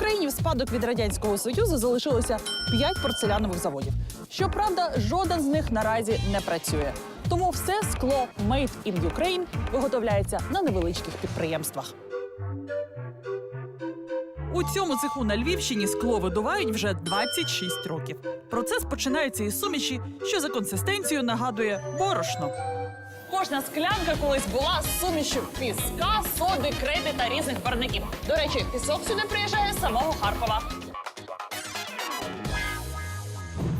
Україні в спадок від радянського союзу залишилося п'ять порцелянових заводів. Щоправда, жоден з них наразі не працює. Тому все скло «Made in Ukraine» виготовляється на невеличких підприємствах. У цьому цеху на Львівщині скло видувають вже 26 років. Процес починається із суміші, що за консистенцією нагадує борошно. Кожна склянка колись була з сумішю піска, соди, креди та різних барників. До речі, пісок сюди приїжджає з самого Харкова.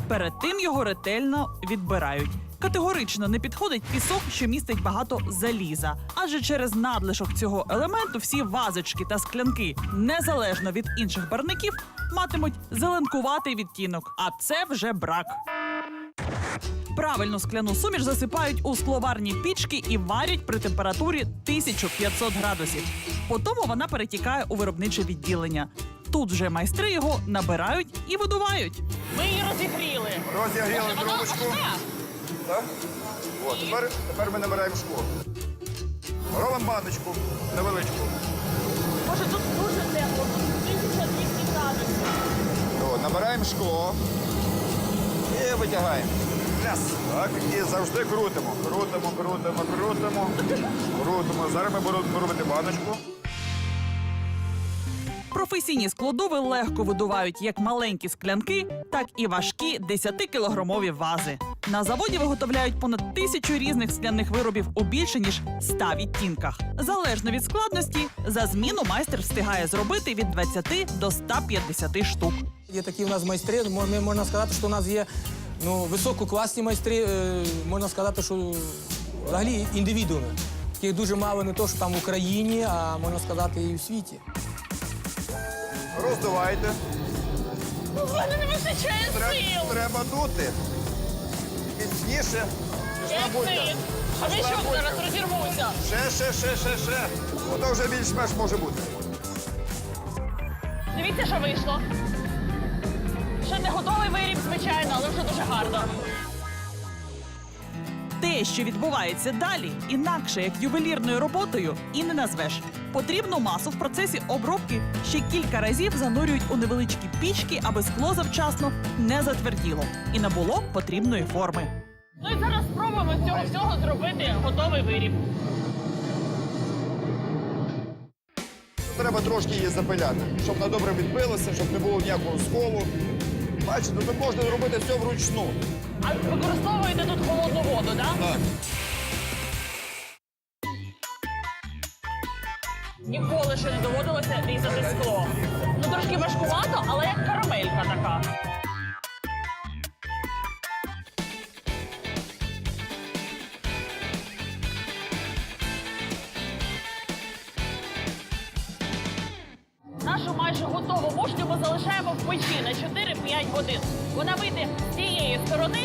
Перед тим його ретельно відбирають. Категорично не підходить пісок, що містить багато заліза, адже через надлишок цього елементу всі вазочки та склянки, незалежно від інших барників, матимуть зеленкуватий відтінок, а це вже брак. Правильну скляну суміш засипають у скловарні пічки і варять при температурі 1500 градусів. Потім вона перетікає у виробниче відділення. Тут вже майстри його набирають і видувають. Ми її розігріли. Розігріли трубочку. Так? От, тепер, тепер ми набираємо шкло. Робимо баночку невеличку. Може, тут дуже тепло, тут 1200 градусів. Набираємо шкло і витягаємо. Раз. Так, і завжди крутимо. Крутимо, крутимо, крутимо. Крутимо. Зараз ми будемо робити баночку. Професійні складови легко видувають як маленькі склянки, так і важкі 10-кілограмові вази. На заводі виготовляють понад тисячу різних скляних виробів у більше ніж 100 відтінках. Залежно від складності, за зміну майстер встигає зробити від 20 до 150 штук. Є такі у нас майстри, можна сказати, що у нас є ну, висококласні майстри, е, можна сказати, що взагалі індивідууми. Таких дуже мало не то, що там в Україні, а можна сказати, і в світі. Роздувайте. У мене не вистачає Треба, треба дути. Міцніше. Пішла булька. А ви що, зараз розірвуся? Ще, ще, ще, ще, ще. Ото вже більш-менш може бути. Дивіться, що вийшло. Ще не готовий виріб, звичайно, але вже дуже гарно. Те, що відбувається далі, інакше як ювелірною роботою, і не назвеш. Потрібну масу в процесі обробки ще кілька разів занурюють у невеличкі пічки, аби скло завчасно не затверділо і набуло потрібної форми. Ну і зараз спробуємо з цього всього зробити готовий виріб. Треба трошки її запиляти, щоб вона добре відбилася, щоб не було ніякого сколу. Бачите, тут можна зробити все вручну. А використовуєте тут холодну воду, так? Так. Ніколи ще не доводилося різати скло. Ну трошки важкувато, але як карамелька така. Нашу майже готову мушлю ми залишаємо в печі на 4-5 годин. Вона вийде з цієї сторони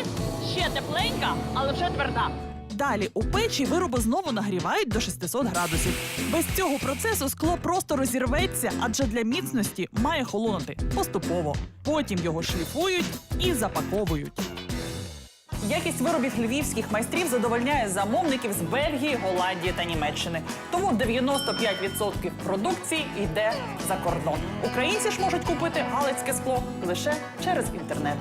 ще тепленька, але вже тверда. Далі у печі вироби знову нагрівають до 600 градусів. Без цього процесу скло просто розірветься, адже для міцності має холонути поступово. Потім його шліфують і запаковують. Якість виробів львівських майстрів задовольняє замовників з Бельгії, Голландії та Німеччини. Тому 95% продукції йде за кордон. Українці ж можуть купити галицьке скло лише через інтернет.